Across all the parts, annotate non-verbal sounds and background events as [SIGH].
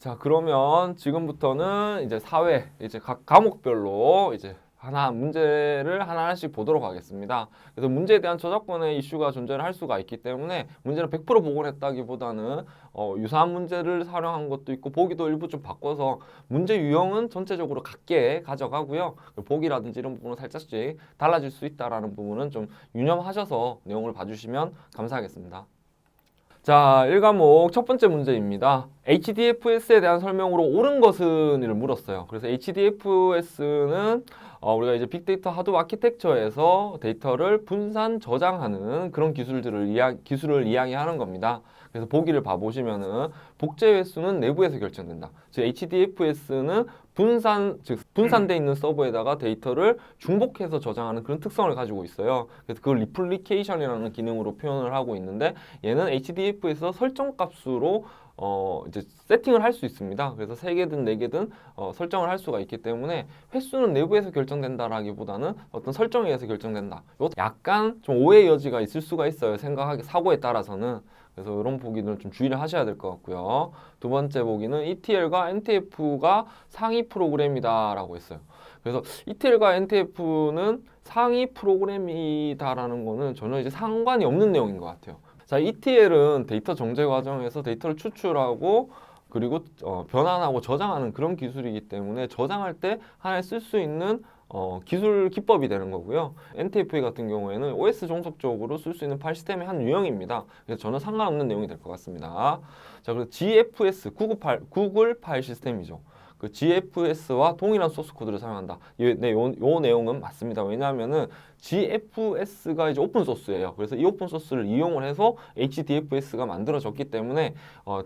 자, 그러면 지금부터는 이제 사회, 이제 각 과목별로 이제 하나 문제를 하나하나씩 보도록 하겠습니다. 그래서 문제에 대한 저작권의 이슈가 존재를 할 수가 있기 때문에 문제는 100% 복원했다기보다는 어, 유사한 문제를 활용한 것도 있고 보기도 일부 좀 바꿔서 문제 유형은 전체적으로 같게 가져가고요. 보기라든지 이런 부분은 살짝씩 달라질 수 있다라는 부분은 좀 유념하셔서 내용을 봐주시면 감사하겠습니다. 자, 1과목 첫 번째 문제입니다. HDFS에 대한 설명으로 옳은 것은 을 물었어요. 그래서 HDFS는 어, 우리가 이제 빅데이터 하드 아키텍처에서 데이터를 분산 저장하는 그런 기술들을 이야, 기술을 이야기하는 겁니다. 그래서 보기를 봐보시면은 복제 횟수는 내부에서 결정된다. 즉 HDFS는 분산 즉 분산돼 있는 서버에다가 데이터를 중복해서 저장하는 그런 특성을 가지고 있어요. 그래서 그걸 리플리케이션이라는 기능으로 표현을 하고 있는데 얘는 HDF에서 설정 값으로 어 이제 세팅을 할 수 있습니다. 그래서 세 개든 네 개든 어, 설정을 할 수가 있기 때문에 횟수는 내부에서 결정된다라기보다는 어떤 설정에 의해서 결정된다. 약간 좀 오해 여지가 있을 수가 있어요. 생각하기 사고에 따라서는 그래서 이런 보기는 좀 주의를 하셔야 될 것 같고요. 두 번째 보기는 ETL과 NTF가 상위 프로그램이다라고 했어요. 그래서 ETL과 NTF는 상위 프로그램이다라는 거는 전혀 이제 상관이 없는 내용인 것 같아요. 자, ETL은 데이터 정제 과정에서 데이터를 추출하고 그리고 어, 변환하고 저장하는 그런 기술이기 때문에 저장할 때 하나에 쓸 수 있는 어, 기술 기법이 되는 거고요. NTFA 같은 경우에는 OS 종속적으로 쓸 수 있는 파일 시스템의 한 유형입니다. 그래서 전혀 상관없는 내용이 될 것 같습니다. 자, 그리고 GFS, 구글 파일, 구글 파일 시스템이죠. 그 GFS와 동일한 소스 코드를 사용한다. 이, 네, 요, 요 내용은 맞습니다. 왜냐하면은 GFS가 이제 오픈 소스예요. 그래서 이 오픈 소스를 이용을 해서 HDFS가 만들어졌기 때문에 어,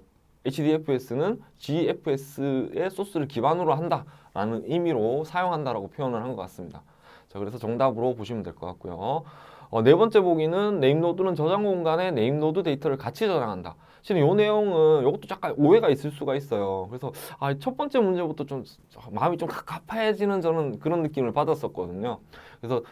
HDFS는 GFS의 소스를 기반으로 한다 라는 의미로 사용한다라고 표현을 한 것 같습니다. 자, 그래서 정답으로 보시면 될 것 같고요. 어, 네 번째 보기는 네임노드는 저장 공간에 네임노드 데이터를 같이 저장한다. 실은 이 내용은 이것도 약간 오해가 있을 수가 있어요. 그래서 아, 첫 번째 문제부터 좀 마음이 좀 갑갑해지는 저는 그런 느낌을 받았었거든요. 그래서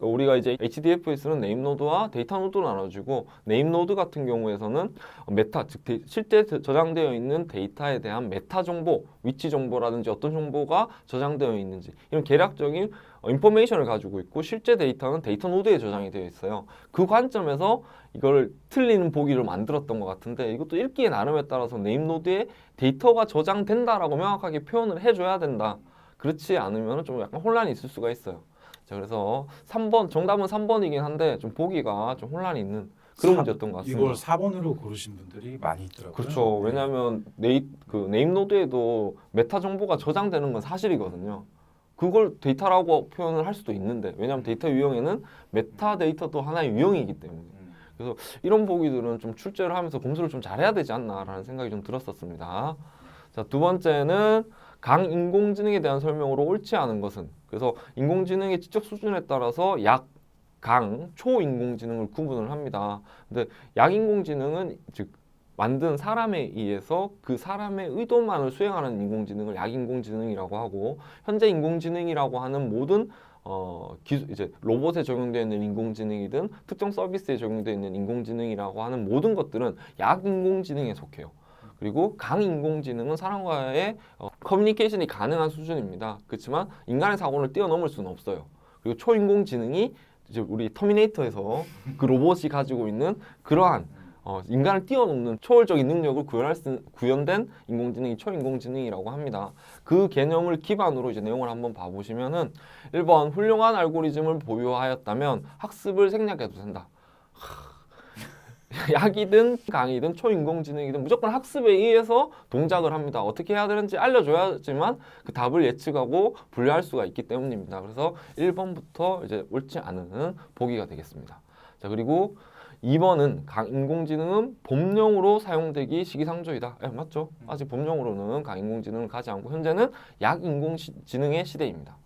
우리가 이제 HDFS는 네임 노드와 데이터 노드로 나눠지고 네임 노드 같은 경우에서는 메타 즉 데- 실제 저장되어 있는 데이터에 대한 메타 정보, 위치 정보라든지 어떤 정보가 저장되어 있는지 이런 개략적인 어, 인포메이션을 가지고 있고 실제 데이터는 데이터 노드에 저장이 되어 있어요. 그 관점에서 이걸 틀리는 보기를 만들었던 것 같은데 이것도 읽기의 나름에 따라서 네임 노드에 데이터가 저장된다라고 명확하게 표현을 해줘야 된다. 그렇지 않으면 좀 약간 혼란이 있을 수가 있어요. 자 그래서 3번 정답은 3번이긴 한데 좀 보기가 좀 혼란이 있는 그런 사- 문제였던 것 같습니다. 이걸 4번으로 고르신 분들이 많이 있더라고요. 그렇죠. 네. 왜냐하면 네이 그 네임 노드에도 메타 정보가 저장되는 건 사실이거든요. 그걸 데이터라고 표현을 할 수도 있는데 왜냐하면 데이터 유형에는 메타 데이터도 하나의 유형이기 때문에 음. 이런 보기들은 좀 출제를 하면서 검수를 좀 잘해야 되지 않나라는 생각이 좀 들었었습니다. 자, 두 번째는 강 인공지능에 대한 설명으로 옳지 않은 것은 그래서 인공지능의 지적 수준에 따라서 약, 강, 초인공지능을 구분을 합니다. 근데 약인공지능은 즉 만든 사람에 의해서 그 사람의 의도만을 수행하는 인공지능을 약인공지능이라고 하고 현재 인공지능이라고 하는 모든 어, 기술, 이제 로봇에 적용되어 있는 인공지능이든 특정 서비스에 적용되어 있는 인공지능이라고 하는 모든 것들은 약인공지능에 속해요. 그리고 강인공지능은 사람과의 어, 커뮤니케이션이 가능한 수준입니다. 그렇지만 인간의 사고를 뛰어넘을 수는 없어요. 그리고 초인공지능이 이제 우리 터미네이터에서 그 로봇이 가지고 있는 그러한 어, 인간을 뛰어넘는 초월적인 능력을 구현할 수, 구현된 인공지능이 초인공지능이라고 합니다. 그 개념을 기반으로 이제 내용을 한번 봐보시면은 1번 훌륭한 알고리즘을 보유하였다면 학습을 생략해도 된다. 하, [LAUGHS] 약이든 강이든 초인공지능이든 무조건 학습에 의해서 동작을 합니다. 어떻게 해야 되는지 알려줘야지만 그 답을 예측하고 분류할 수가 있기 때문입니다. 그래서 1번부터 이제 옳지 않은 보기가 되겠습니다. 자 그리고 2번은 강인공지능은 법령으로 사용되기 시기상조이다. 예, 맞죠? 아직 법령으로는 강인공지능을 가지 않고 현재는 약인공지능의 시대입니다.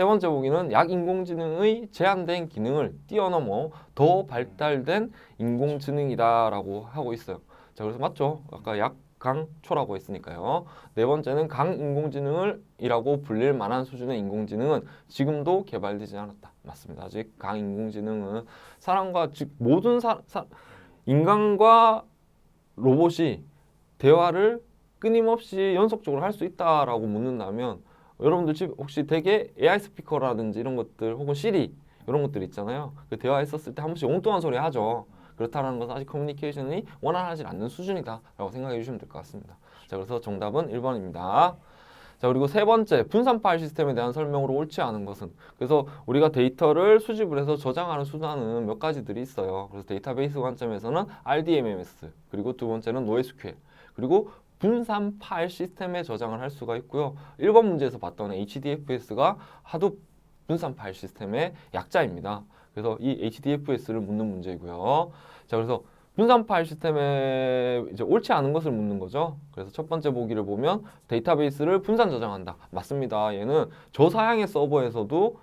세 번째 보기는 약 인공지능의 제한된 기능을 뛰어넘어 더 발달된 인공지능이다라고 하고 있어요. 자, 그래서 맞죠? 아까 약, 강, 초라고 했으니까요. 네 번째는 강인공지능을 이라고 불릴 만한 수준의 인공지능은 지금도 개발되지 않았다. 맞습니다. 아직 강인공지능은 사람과 즉 모든 사, 사, 인간과 로봇이 대화를 끊임없이 연속적으로 할 수 있다라고 묻는다면 여러분들 집 혹시 되게 AI 스피커라든지 이런 것들 혹은 시리 이런 것들 있잖아요. 그 대화했었을 때 한 번씩 엉뚱한 소리 하죠. 그렇다는 것은 아직 커뮤니케이션이 원활하지 않는 수준이다라고 생각해 주시면 될 것 같습니다. 자, 그래서 정답은 1번입니다. 자, 그리고 세 번째, 분산 파일 시스템에 대한 설명으로 옳지 않은 것은 그래서 우리가 데이터를 수집을 해서 저장하는 수단은 몇 가지들이 있어요. 그래서 데이터베이스 관점에서는 RDMMS, 그리고 두 번째는 NoSQL, 그리고 분산 파일 시스템에 저장을 할 수가 있고요. 1번 문제에서 봤던 HDFS가 하도 분산 파일 시스템의 약자입니다. 그래서 이 HDFS를 묻는 문제이고요. 자, 그래서 분산 파일 시스템에 이제 옳지 않은 것을 묻는 거죠. 그래서 첫 번째 보기를 보면 데이터베이스를 분산 저장한다. 맞습니다. 얘는 저 사양의 서버에서도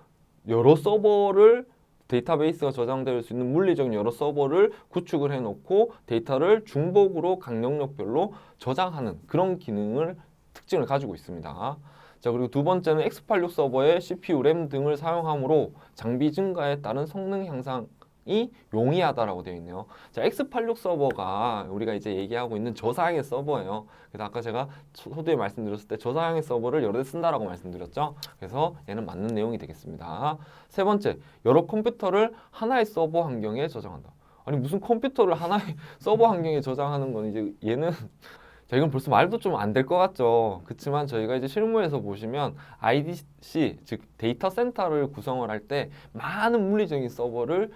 여러 서버를 데이터베이스가 저장될 수 있는 물리적인 여러 서버를 구축을 해놓고 데이터를 중복으로 강력력별로 저장하는 그런 기능을 특징을 가지고 있습니다. 자 그리고 두 번째는 X86 서버에 CPU, 램 등을 사용함으로 장비 증가에 따른 성능 향상 이 용이하다라고 되어 있네요. 자 X86 서버가 우리가 이제 얘기하고 있는 저사양의 서버예요. 그래서 아까 제가 소- 소두에 말씀드렸을 때 저사양의 서버를 여러 대 쓴다라고 말씀드렸죠. 그래서 얘는 맞는 내용이 되겠습니다. 세 번째, 여러 컴퓨터를 하나의 서버 환경에 저장한다. 아니 무슨 컴퓨터를 하나의 [LAUGHS] 서버 환경에 저장하는 건 이제 얘는 [LAUGHS] 자 이건 벌써 말도 좀 안 될 것 같죠. 그렇지만 저희가 이제 실무에서 보시면 IDC 즉 데이터 센터를 구성을 할 때 많은 물리적인 서버를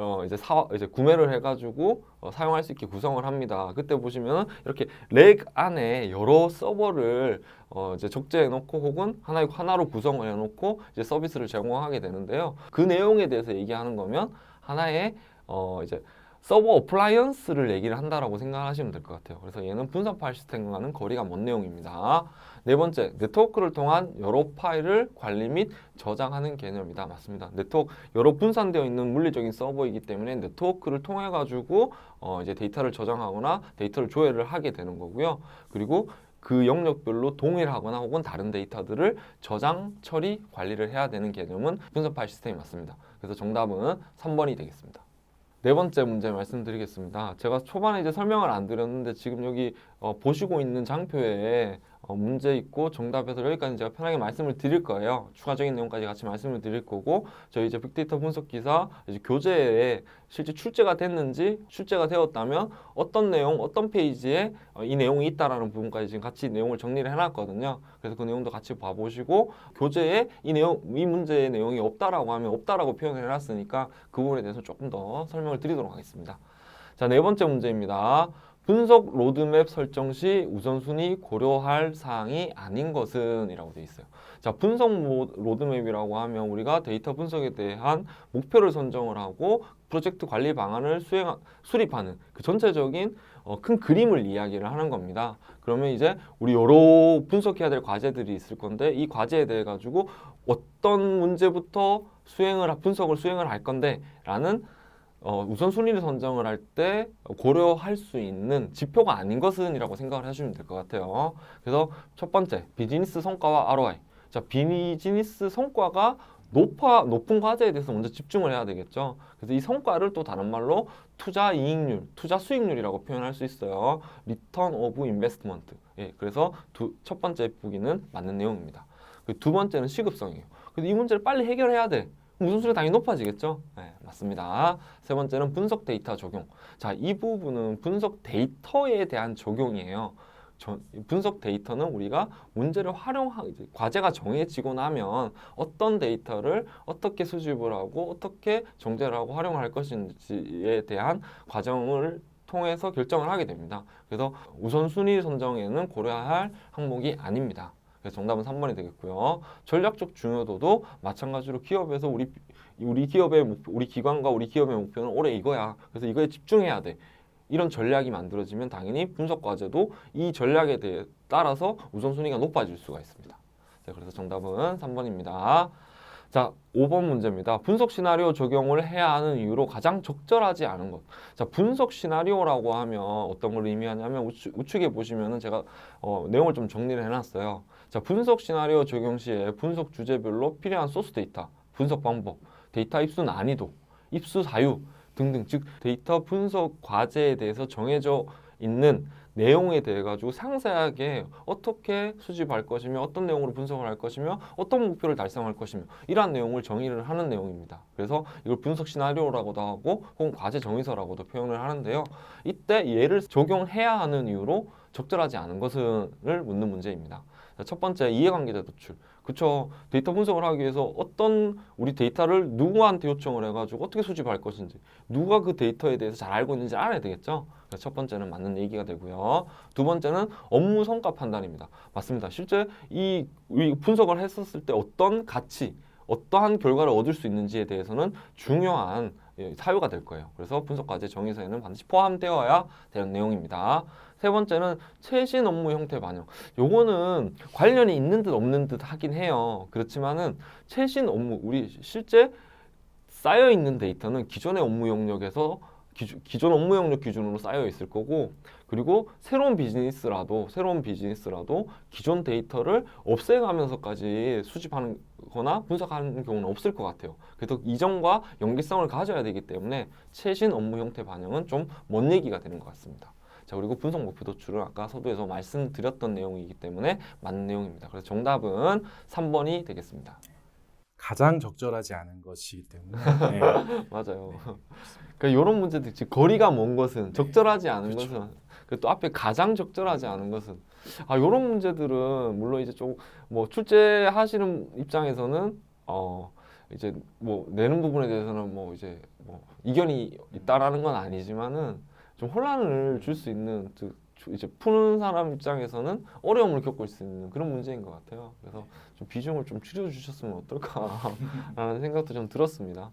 어 이제 사 이제 구매를 해가지고 어, 사용할 수 있게 구성을 합니다. 그때 보시면 이렇게 렉 안에 여러 서버를 어 이제 적재해 놓고 혹은 하나의 하나로 구성을 해 놓고 이제 서비스를 제공하게 되는데요. 그 내용에 대해서 얘기하는 거면 하나의 어 이제 서버 어플라이언스를 얘기를 한다라고 생각하시면 될 것 같아요. 그래서 얘는 분산 파일 시스템과는 거리가 먼 내용입니다. 네 번째, 네트워크를 통한 여러 파일을 관리 및 저장하는 개념이다. 맞습니다. 네트워크 여러 분산되어 있는 물리적인 서버이기 때문에 네트워크를 통해 가지고 어 이제 데이터를 저장하거나 데이터를 조회를 하게 되는 거고요. 그리고 그 영역별로 동일하거나 혹은 다른 데이터들을 저장, 처리, 관리를 해야 되는 개념은 분산 파일 시스템이 맞습니다. 그래서 정답은 3번이 되겠습니다. 네 번째 문제 말씀드리겠습니다. 제가 초반에 이제 설명을 안 드렸는데 지금 여기 어, 보시고 있는 장표에 어, 문제 있고 정답에서 여기까지 제가 편하게 말씀을 드릴 거예요. 추가적인 내용까지 같이 말씀을 드릴 거고 저희 이제 빅데이터 분석 기사 이제 교재에 실제 출제가 됐는지 출제가 되었다면 어떤 내용 어떤 페이지에 어, 이 내용이 있다라는 부분까지 지금 같이 내용을 정리를 해놨거든요. 그래서 그 내용도 같이 봐보시고 교재에 이 내용 이 문제의 내용이 없다라고 하면 없다라고 표현을 해놨으니까 그 부분에 대해서 조금 더 설명을 드리도록 하겠습니다. 자, 네 번째 문제입니다. 분석 로드맵 설정 시 우선순위 고려할 사항이 아닌 것은 이라고 되어 있어요. 자, 분석 모- 로드맵이라고 하면 우리가 데이터 분석에 대한 목표를 선정을 하고 프로젝트 관리 방안을 수행 수립하는 그 전체적인 어, 큰 그림을 이야기를 하는 겁니다. 그러면 이제 우리 여러 분석해야 될 과제들이 있을 건데 이 과제에 대해 가지고 어떤 문제부터 수행을 하- 분석을 수행을 할 건데라는 어, 우선순위를 선정을 할 때 고려할 수 있는 지표가 아닌 것은이라고 생각을 하시면 될 것 같아요. 그래서 첫 번째 비즈니스 성과와 ROI. 자 비즈니스 성과가 높아 높은 과제에 대해서 먼저 집중을 해야 되겠죠. 그래서 이 성과를 또 다른 말로 투자 이익률, 투자 수익률이라고 표현할 수 있어요. 리턴 오브 인베스트먼트. 예, 그래서 두, 첫 번째 보기는 맞는 내용입니다. 그두 번째는 시급성이에요. 그래서 이 문제를 빨리 해결해야 돼. 우선순위 당연히 높아지겠죠? 네, 맞습니다. 세 번째는 분석 데이터 적용. 자, 이 부분은 분석 데이터에 대한 적용이에요. 분석 데이터는 우리가 문제를 활용하, 이제 과제가 정해지고 나면 어떤 데이터를 어떻게 수집을 하고 어떻게 정제를 하고 활용할 것인지에 대한 과정을 통해서 결정을 하게 됩니다. 그래서 우선순위 선정에는 고려할 항목이 아닙니다. 그래서 정답은 3번이 되겠고요. 전략적 중요도도 마찬가지로 기업에서 우리 우리 기업의 목표, 우리 기관과 우리 기업의 목표는 올해 이거야. 그래서 이거에 집중해야 돼. 이런 전략이 만들어지면 당연히 분석 과제도 이 전략에 대해 따라서 우선순위가 높아질 수가 있습니다. 자, 그래서 정답은 3번입니다. 자, 5번 문제입니다. 분석 시나리오 적용을 해야 하는 이유로 가장 적절하지 않은 것. 자, 분석 시나리오라고 하면 어떤 걸 의미하냐면 우측, 우측에 보시면은 제가 어, 내용을 좀 정리를 해놨어요. 자, 분석 시나리오 적용 시에 분석 주제별로 필요한 소스 데이터, 분석 방법, 데이터 입수 난이도, 입수 사유 등등 즉 데이터 분석 과제에 대해서 정해져 있는 내용에 대해 가지고 상세하게 어떻게 수집할 것이며 어떤 내용으로 분석을 할 것이며 어떤 목표를 달성할 것이며 이러한 내용을 정의를 하는 내용입니다. 그래서 이걸 분석 시나리오라고도 하고 혹은 과제 정의서라고도 표현을 하는데요. 이때 얘를 적용해야 하는 이유로 적절하지 않은 것을 묻는 문제입니다. 자, 첫 번째 이해관계자 도출. 그쵸. 데이터 분석을 하기 위해서 어떤 우리 데이터를 누구한테 요청을 해가지고 어떻게 수집할 것인지 누가 그 데이터에 대해서 잘 알고 있는지 알아야 되겠죠. 그래서 첫 번째는 맞는 얘기가 되고요. 두 번째는 업무 성과 판단입니다. 맞습니다. 실제 이, 이 분석을 했었을 때 어떤 가치, 어떠한 결과를 얻을 수 있는지에 대해서는 중요한 예, 사유가 될 거예요. 그래서 분석 과제 정의서에는 반드시 포함되어야 되는 내용입니다. 세 번째는 최신 업무 형태 반영. 요거는 관련이 있는 듯 없는 듯 하긴 해요. 그렇지만은 최신 업무 우리 실제 쌓여 있는 데이터는 기존의 업무 영역에서 기존, 업무 영역 기준으로 쌓여 있을 거고 그리고 새로운 비즈니스라도 새로운 비즈니스라도 기존 데이터를 없애가면서까지 수집하는 거나 분석하는 경우는 없을 것 같아요. 그래서 이전과 연계성을 가져야 되기 때문에 최신 업무 형태 반영은 좀 먼 얘기가 되는 것 같습니다. 자 그리고 분석 목표 도출은 아까 서두에서 말씀드렸던 내용이기 때문에 맞는 내용입니다. 그래서 정답은 3번이 되겠습니다. 가장 적절하지 않은 것이기 때문에 [LAUGHS] 네. 맞아요. 그러니까 이런 문제들 즉 거리가 먼 것은 적절하지 않은 그렇죠. 것은 그또 앞에 가장 적절하지 않은 것은 아 이런 문제들은 물론 이제 좀 뭐 출제하시는 입장에서는 어 이제 뭐 내는 부분에 대해서는 뭐 이제 뭐 이견이 있다라는 건 아니지만은 좀 혼란을 줄 수 있는 즉 주- 이제 푸는 사람 입장에서는 어려움을 겪을 수 있는 그런 문제인 것 같아요. 그래서 좀 비중을 좀 줄여주셨으면 어떨까라는 [LAUGHS] 생각도 좀 들었습니다.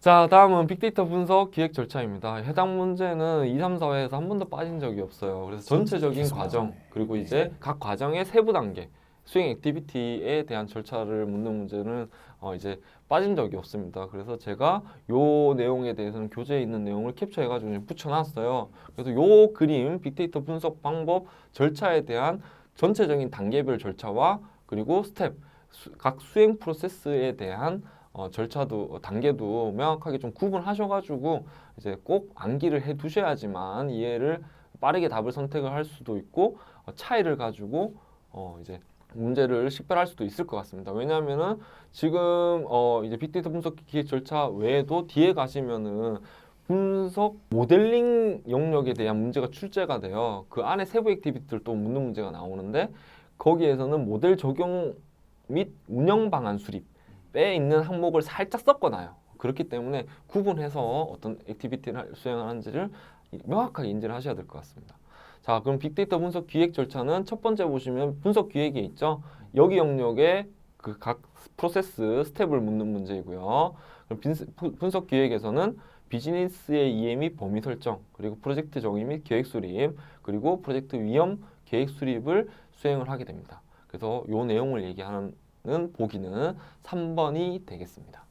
자, 다음은 빅데이터 분석 기획 절차입니다. 해당 문제는 2, 3, 4회에서 한 번도 빠진 적이 없어요. 그래서 전체적인 과정, 나오네. 그리고 네. 이제 각 과정의 세부 단계, 수행 액티비티에 대한 절차를 묻는 문제는 어, 이제 빠진 적이 없습니다. 그래서 제가 요 내용에 대해서는 교재에 있는 내용을 캡처해가지고 좀 붙여놨어요. 그래서 요 그림, 빅데이터 분석 방법, 절차에 대한 전체적인 단계별 절차와 그리고 스텝, 수- 각 수행 프로세스에 대한 어, 절차도 어, 단계도 명확하게 좀 구분하셔가지고 이제 꼭 암기를 해 두셔야지만 이해를 빠르게 답을 선택을 할 수도 있고 어, 차이를 가지고 어, 이제 문제를 식별할 수도 있을 것 같습니다. 왜냐하면은 지금 어, 이제 빅데이터 분석 기획 절차 외에도 뒤에 가시면은 분석 모델링 영역에 대한 문제가 출제가 돼요. 그 안에 세부 액티비티를 또 묻는 문제가 나오는데 거기에서는 모델 적용 및 운영 방안 수립 빼 있는 항목을 살짝 섞어놔요. 그렇기 때문에 구분해서 어떤 액티비티를 수행하는지를 명확하게 인지를 하셔야 될 것 같습니다. 자, 그럼 빅데이터 분석 기획 절차는 첫 번째 보시면 분석 기획이 있죠. 여기 영역에 그 각 프로세스 스텝을 묻는 문제이고요. 푸- 분석 기획에서는 비즈니스의 이해 및 범위 설정, 그리고 프로젝트 정의 및 계획 수립, 그리고 프로젝트 위험 계획 수립을 수행을 하게 됩니다. 그래서 요 내용을 얘기하는 보기는 3번이 되겠습니다.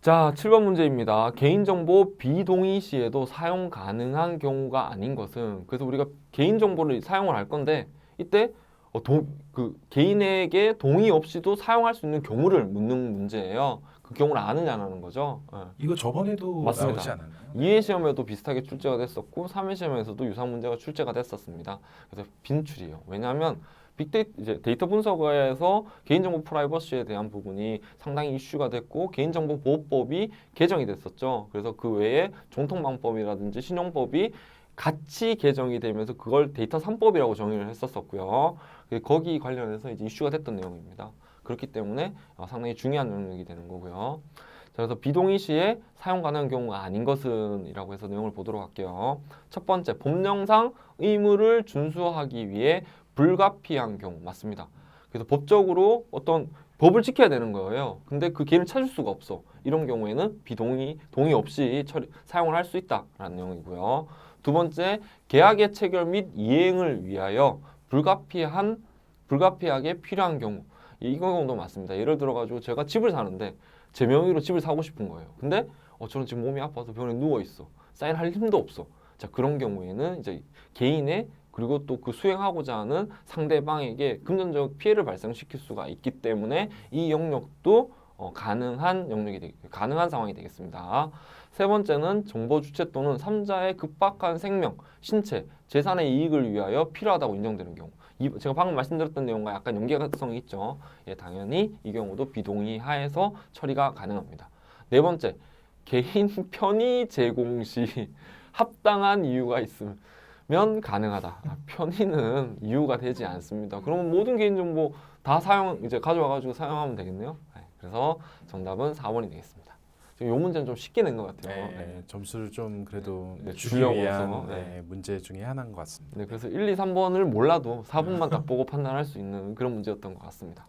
자, 7번 문제입니다. 개인정보 비동의 시에도 사용 가능한 경우가 아닌 것은 그래서 우리가 개인정보를 사용을 할 건데 이때 어, 동, 그 개인에게 동의 없이도 사용할 수 있는 경우를 묻는 문제예요. 그 경우를 아느냐 안 하는 거죠. 예. 이거 저번에도 맞습니다. 나오지 않았나요? 2회 시험에도 비슷하게 출제가 됐었고 3회 시험에서도 유사한 문제가 출제가 됐었습니다. 그래서 빈출이에요. 왜냐하면 빅데이터 이제 데이터 분석에서 개인정보 프라이버시에 대한 부분이 상당히 이슈가 됐고 개인정보 보호법이 개정이 됐었죠. 그래서 그 외에 정통방법이라든지 신용법이 같이 개정이 되면서 그걸 데이터 3법이라고 정의를 했었었고요. 그 거기 관련해서 이제 이슈가 됐던 내용입니다. 그렇기 때문에 어, 상당히 중요한 영역이 되는 거고요. 자, 그래서 비동의 시에 사용 가능한 경우가 아닌 것은이라고 해서 내용을 보도록 할게요. 첫 번째, 법령상 의무를 준수하기 위해 불가피한 경우 맞습니다. 그래서 법적으로 어떤 법을 지켜야 되는 거예요. 근데 그 기회를 찾을 수가 없어. 이런 경우에는 비동의 동의 없이 처리, 사용을 할 수 있다라는 내용이고요. 두 번째, 계약의 체결 및 이행을 위하여 불가피한 불가피하게 필요한 경우 이 경우도 맞습니다. 예를 들어 가지고 제가 집을 사는데 제 명의로 집을 사고 싶은 거예요. 근데 어, 저는 지금 몸이 아파서 병원에 누워 있어. 사인할 힘도 없어. 자 그런 경우에는 이제 개인의 그리고 또 그 수행하고자 하는 상대방에게 금전적 피해를 발생시킬 수가 있기 때문에 이 영역도 어, 가능한 영역이 되, 가능한 상황이 되겠습니다. 세 번째는 정보 주체 또는 삼자의 급박한 생명, 신체, 재산의 이익을 위하여 필요하다고 인정되는 경우. 이, 제가 방금 말씀드렸던 내용과 약간 연계성이 있죠. 예, 당연히 이 경우도 비동의 하에서 처리가 가능합니다. 네 번째, 개인 [LAUGHS] 편의 제공 시 [LAUGHS] 합당한 이유가 있으면 가능하다. 아, 편의는 이유가 되지 않습니다. 그러면 모든 개인정보 다 사용 이제 가져와가지고 사용하면 되겠네요. 네, 그래서 정답은 4번이 되겠습니다. 지금 이 문제는 좀 쉽게 낸 것 같아요. 네. 네, 점수를 좀 그래도 네, 주기 주려고 위한 해서, 네, 네. 문제 중에 하나인 것 같습니다. 네, 그래서 1, 2, 3번을 몰라도 4번만 딱 보고 판단할 수 있는 그런 문제였던 것 같습니다.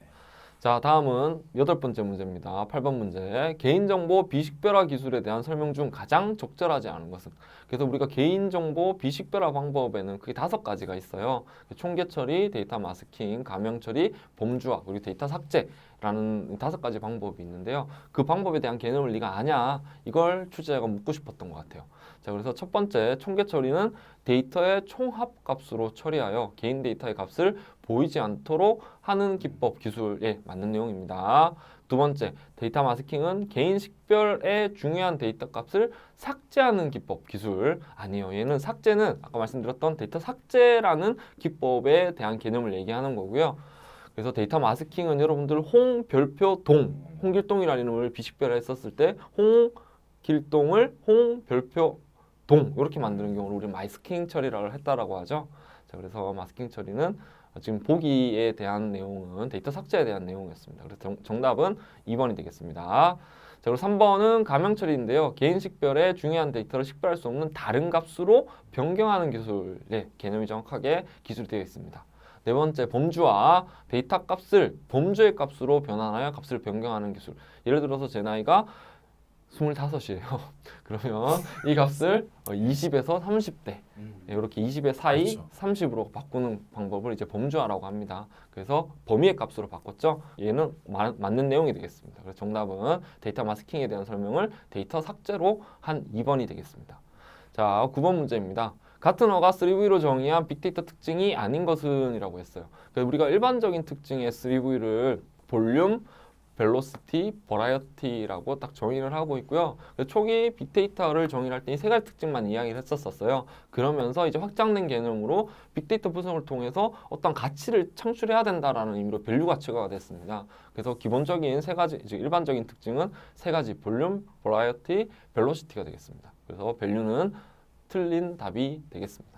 자, 다음은 여덟 번째 문제입니다. 8번 문제. 개인정보 비식별화 기술에 대한 설명 중 가장 적절하지 않은 것은? 그래서 우리가 개인정보 비식별화 방법에는 크게 다섯 가지가 있어요. 총계 처리, 데이터 마스킹, 가명 처리, 범주화, 그리고 데이터 삭제라는 다섯 가지 방법이 있는데요. 그 방법에 대한 개념을 네가 아냐? 이걸 출제자가 묻고 싶었던 것 같아요. 자, 그래서 첫 번째 총계 처리는 데이터의 총합 값으로 처리하여 개인 데이터의 값을 보이지 않도록 하는 기법 기술에 맞는 내용입니다. 두 번째, 데이터 마스킹은 개인 식별의 중요한 데이터 값을 삭제하는 기법 기술 아니에요. 얘는 삭제는 아까 말씀드렸던 데이터 삭제라는 기법에 대한 개념을 얘기하는 거고요. 그래서 데이터 마스킹은 여러분들 홍, 별표, 동, 홍길동이라는 이름을 비식별했었을 때 홍, 길동을 홍, 별표, 동 이렇게 만드는 경우를 우리 마스킹 처리라고 했다라고 하죠. 자, 그래서 마스킹 처리는 지금 보기에 대한 내용은 데이터 삭제에 대한 내용이었습니다. 그래서 정, 정답은 2번이 되겠습니다. 자, 그리고 3번은 가명 처리인데요. 개인 식별에 중요한 데이터를 식별할 수 없는 다른 값으로 변경하는 기술의 개념이 정확하게 기술이 되어 있습니다. 네 번째 범주화 데이터 값을 범주의 값으로 변환하여 값을 변경하는 기술. 예를 들어서 제 나이가 25이에요. [LAUGHS] 그러면 이 값을 20에서 30대 이렇게 20의 사이 그렇죠. 30으로 바꾸는 방법을 이제 범주화라고 합니다. 그래서 범위의 값으로 바꿨죠. 얘는 마- 맞는 내용이 되겠습니다. 그래서 정답은 데이터 마스킹에 대한 설명을 데이터 삭제로 한 2번이 되겠습니다. 자, 9번 문제입니다. 같은 어가 3V로 정의한 빅데이터 특징이 아닌 것은이라고 했어요. 그래서 우리가 일반적인 특징의 3V를 볼륨, 벨로시티, 버라이어티라고 딱 정의를 하고 있고요. 초기 빅데이터를 정의할 때 이 세 가지 특징만 이야기를 했었었어요. 그러면서 이제 확장된 개념으로 빅데이터 분석을 통해서 어떤 가치를 창출해야 된다라는 의미로 밸류 가치가 됐습니다. 그래서 기본적인 세 가지 이제 일반적인 특징은 세 가지 볼륨, 버라이어티, 벨로시티가 되겠습니다. 그래서 밸류는 틀린 답이 되겠습니다.